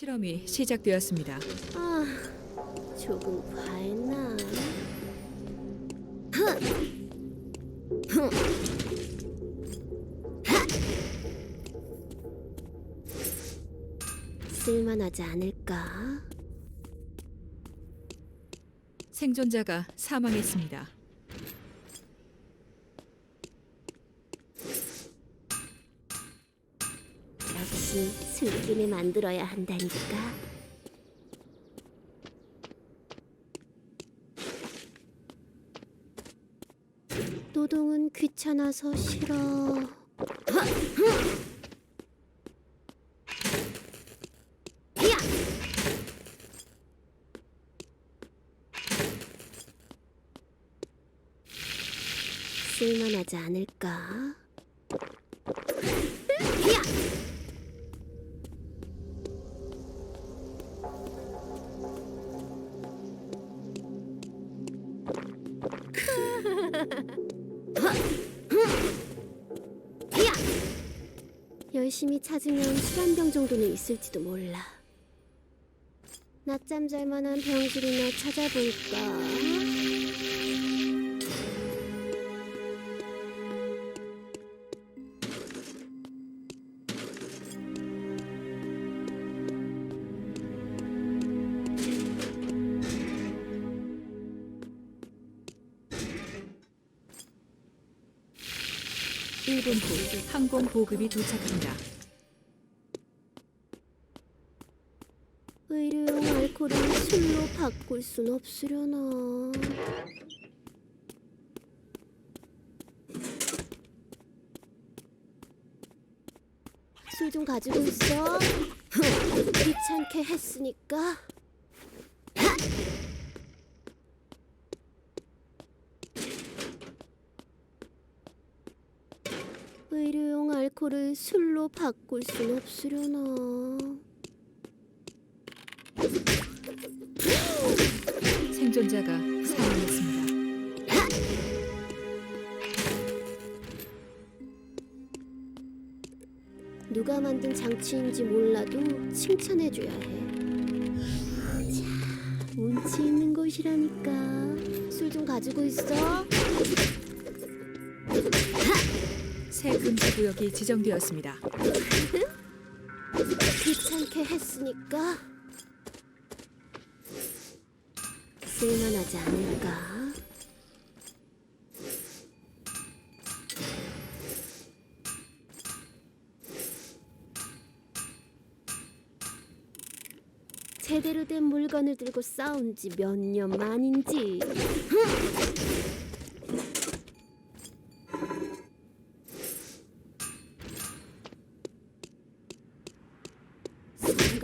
실험이 시작되었습니다. 아, 조금 과했나? 쓸만하지 않을까? 생존자가 사망했습니다. 역시 술김에 만들어야 한다니까. 노동은 귀찮아서 싫어. 야! 쓸만하지 않을까? 찾으면 술 한 병 정도는 있을지도 몰라. 낮잠 잘 만한 병실이나 찾아볼까? 일분후 항공 보급이 도착합니다. 의료용 알코올을 바꿀 순 없으려나? 술 좀 가지고 있어. 귀찮게 했으니까. 의료용 알코올을 술로 바꿀 순 없으려나? 생존자가 사망했습니다. 누가 만든 장치인지 몰라도 칭찬해줘야 해. 자, 운치 있는 곳이라니까. 술 좀 가지고 있어. 새 금지 구역이 지정되었습니다. 귀찮게 했으니까. 쓸만하지 않을까? 제대로 된 물건을 들고 싸운 지 몇 년 만인지.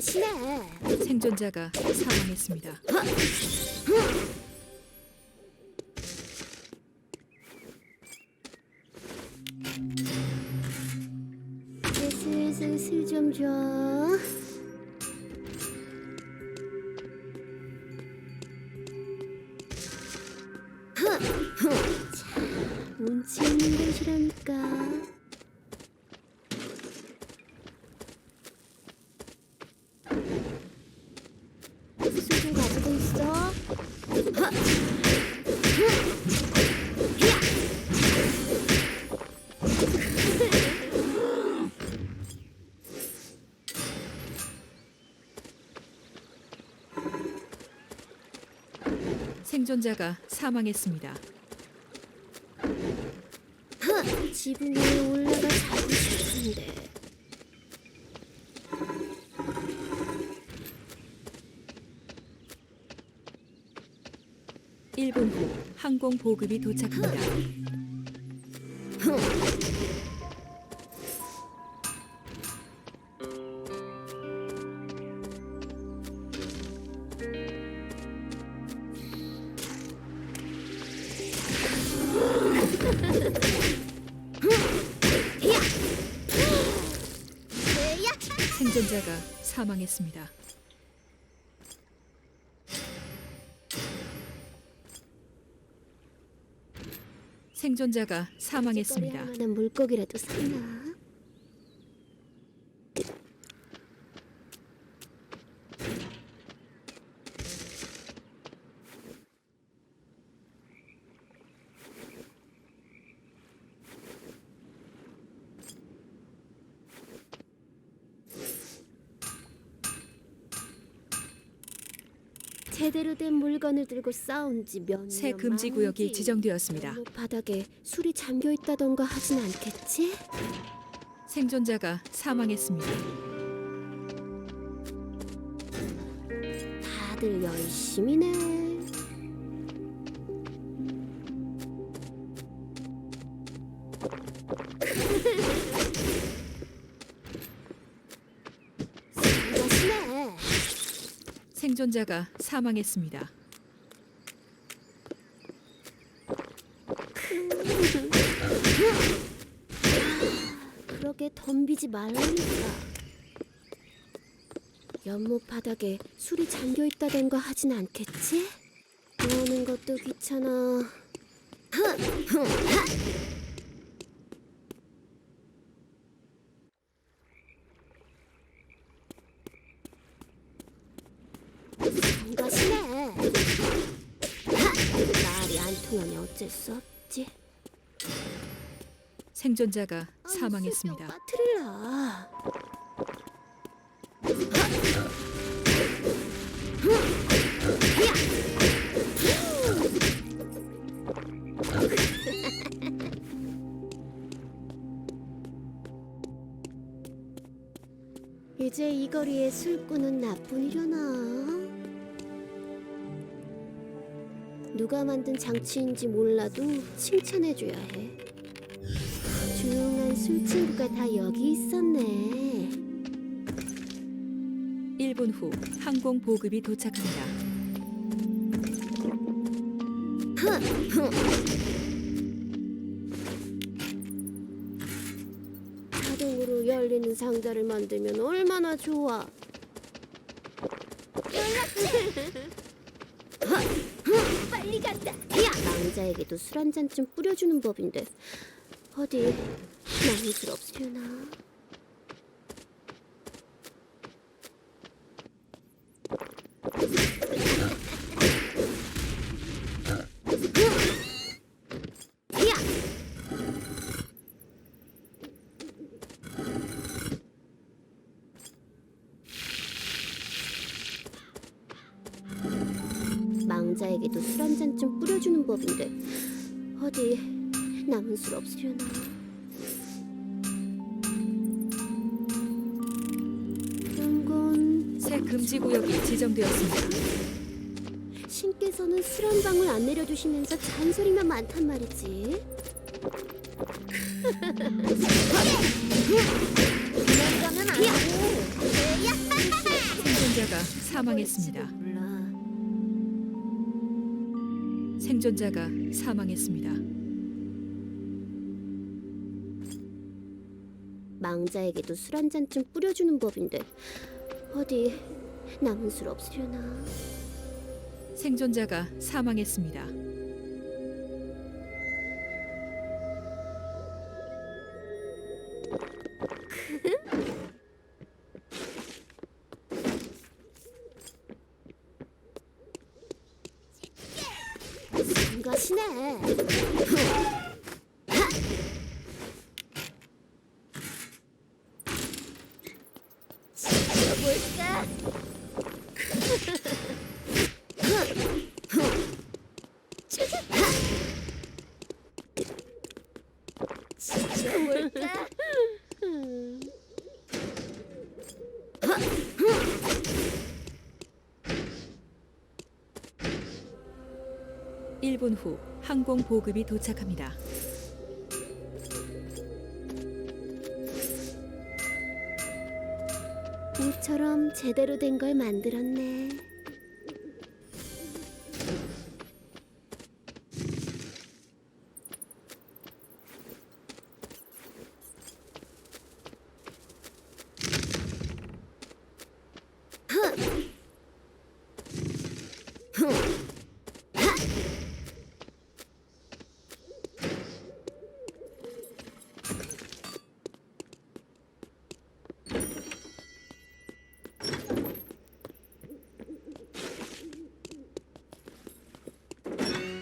성가시네. 생존자가 사망했습니다. 슬슬 술좀 줘. 자, 운치 있는 곳이라니까. 술 좀 가지고 있어. 생존자가 사망했습니다. 지붕 위에 올라가 자고 싶은데. 일분후 항공 보급이 도착합니다. 생 사망했습니다. 생존자가 사망했습니다. 할 만한 물고기라도 샀나? 제대로 된 물건을 들고 싸운 지몇 새 금지 구역이 지정되었습니다. 바닥에 술이 잠겨 있다던가 하진 않겠지? 생존자가 사망했습니다. 다들 열심히네. 생존자가 사망했습니다. 그러게 말라니까. 연못 바닥에 술이 잠겨 있다던가 하진 않겠지? 나오는 것도 귀찮아. 성가시네. 말이 안 통하니 어쩔 수 없지. 생존자가 아이, 사망했습니다. 쓸데없다, 트릴라. 이제 이 거리에 술꾼은 나뿐이려나? 누가 만든 장치인지 몰라도 칭찬해줘야 해. 조용한 술친구가 다 여기 있었네. 1분 후 항공 보급이 도착합니다. 자동으로 열리는 상자를 만들면 얼마나 좋아. 빨리 간다. 야, 남자에게도 술 한 잔쯤 뿌려주는 법인데 어디 야! 망자에게도 술 한 잔쯤 뿌려주는 법인데 어디 남은 술 없으려나? 금지 구역이 지정되었습니다. 신께서는 술 한 방울 안 내려주시면서 잔소리만 많단 말이지. 생존자가 사망했습니다. 생존자가 사망했습니다. 망자에게도 술 한 잔쯤 뿌려주는 법인데 어디 남은 술 없으려나? 생존자가 사망했습니다. 볼까? 1분 후 항공 보급이 도착합니다. 모처럼 제대로 된 걸 만들었네.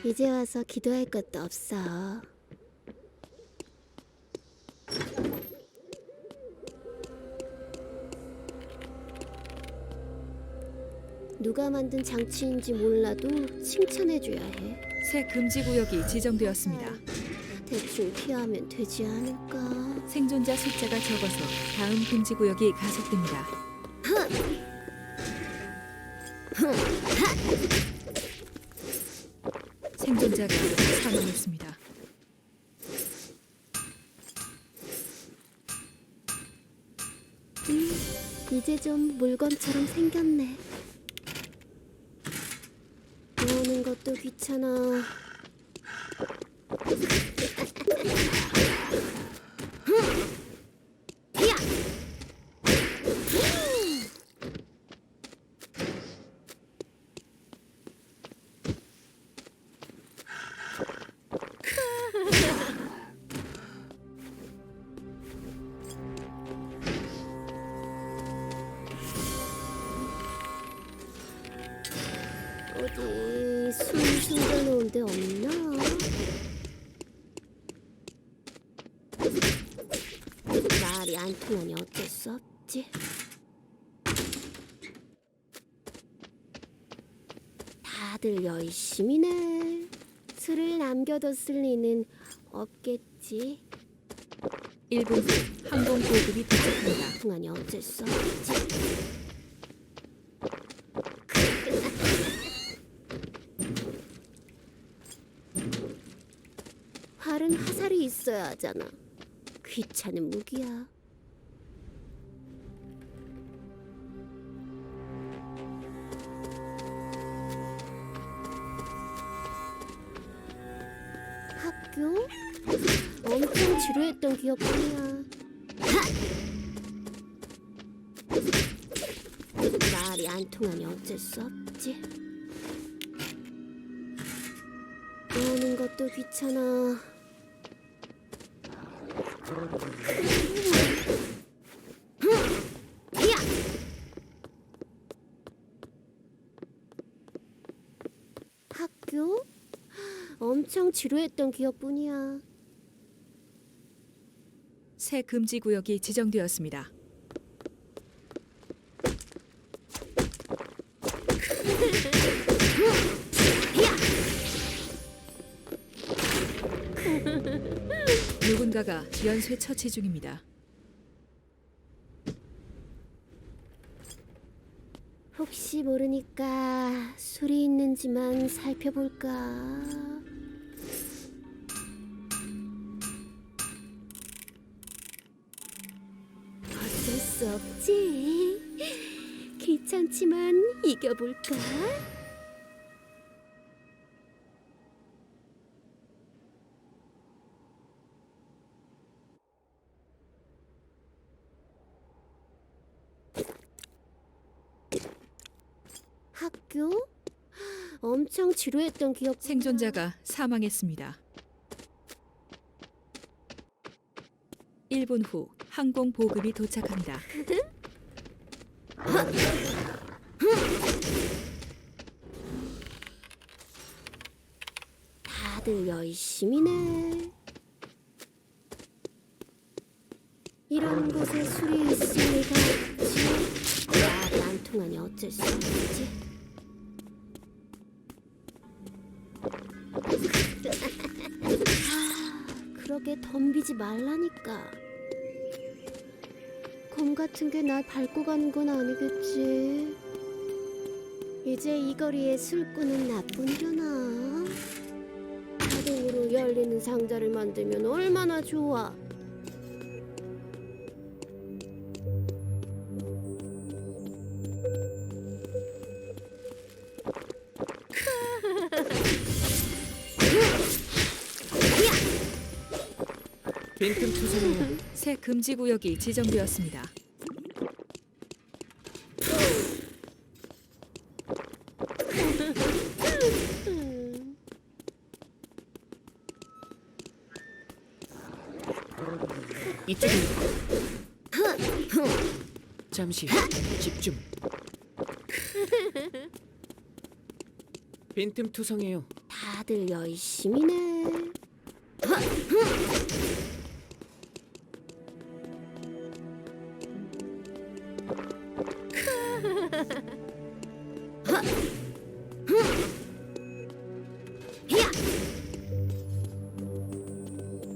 이제 와서 기도할 것도 없어. 누가 만든 장치인지 몰라도 칭찬해줘야 해. 새 금지 구역이 지정되었습니다. 대충 피하면 되지 않을까? 생존자 숫자가 적어서 다음 금지 구역이 가속됩니다. 생존자가 사망했습니다. 음, 이제 좀 물건처럼 생겼네. 모으는 것도 귀찮아. 데 없나? 말이 안 통하니 어쩔 수 없지. 다들 열심히네. 술을 남겨뒀을 리는 없겠지. 1분 후 항공 보급이 도착합니다. 통하니 어쩔 수 없지. 활은 하잖아. 귀찮은 무기야. 학교? 엄청 지루했던 기억뿐이야. 말이 안 통하니 어쩔 수 없지. 노는 것도 귀찮아. 야! 학교? 엄청 지루했던 기억뿐이야. 새 금지 구역이 지정되었습니다. 누군가가 연쇄 처치 중입니다. 혹시 모르니까 술이 있는지만 살펴볼까? 어쩔 수 없지. 귀찮지만 이겨볼까? 학교? 엄청 지루했던 기억. 생존자가 사망했습니다. 1분 후 항공 보급이 도착합니다. 다들 열심히네. 이런 곳에 술이 있을 리가 없지. 통하니 어쩔 수 없지. 하, 그러게 덤비지 말라니까. 곰 같은 게 날 밟고 가는 건 아니겠지. 이제 이 거리에 술꾼은 나뿐이려나. 자동으로 열리는 상자를 만들면 얼마나 좋아. 빈틈 투성이에요. 새 금지 구역이 지정되었습니다. 음, 이쪽입니다. 잠시 집중. 빈틈 투성이에요. 다들 열심히네.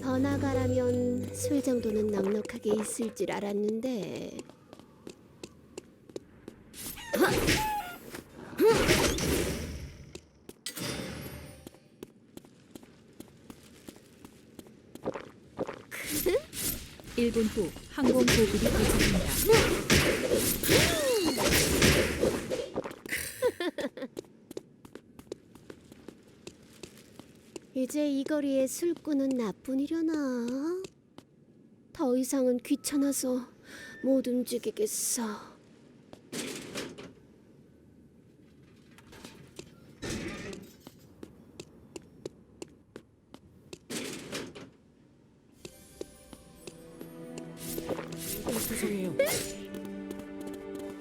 더 나가라면 술 정도는 넉넉하게 있을 줄 알았는데 일분후 항공 보급이 도착합니다. 이제 이 거리에 술꾼은 나뿐이려나? 더 이상은 귀찮아서 못 움직이겠어.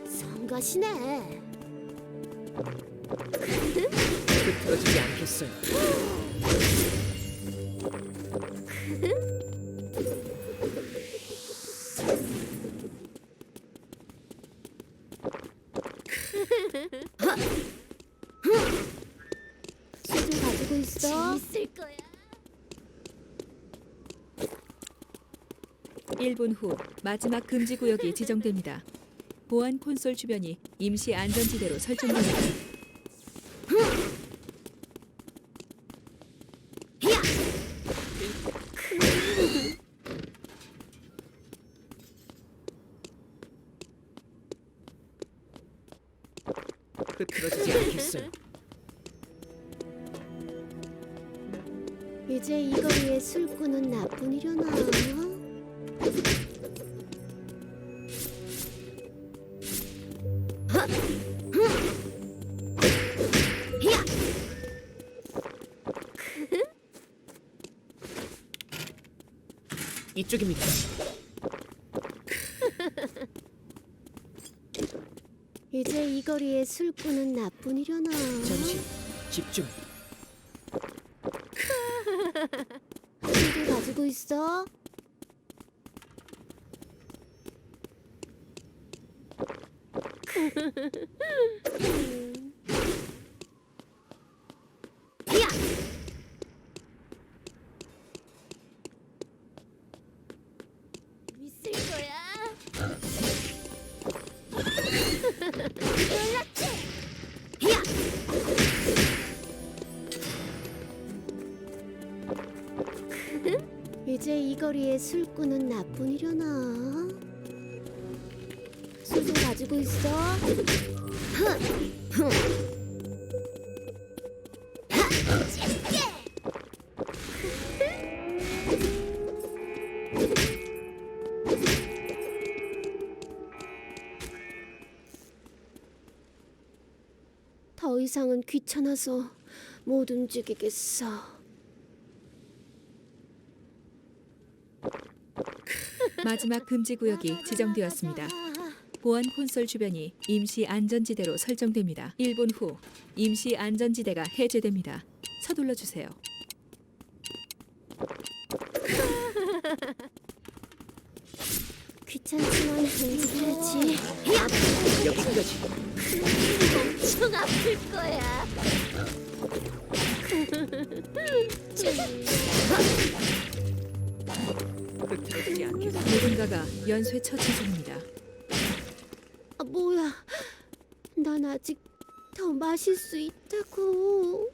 성가시네. 흐트러지지 않겠어요. 술좀 가지고 있어. 재밌을 거야. 1분 후 마지막 금지 구역이 지정됩니다. 보안 콘솔 주변이 임시 안전지대로 설정됩니다. 흐트러지지 않겠어요. 이제 이 거리에 술꾼은 나뿐이려나? 이쪽입니다. 이 거리에 술꾼은 나뿐이려나? 잠시 집중. 술좀 가지고 있어. 술꾼은 나뿐이려나? 술좀 가지고 있어. 더 이상은 귀찮아서 못 움직이겠어. 마지막 금지 구역이 지정되었습니다. 보안 콘솔 주변이 임시 안전지대로 설정됩니다. 1분 후 임시 안전지대가 해제됩니다. 서둘러 주세요. 귀찮지만 움직여야지. 여기까지. 엄청 아플 거야. 누군가가 연쇄 처치 중입니다. 아, 뭐야? 난 아직 더 마실 수 있다고.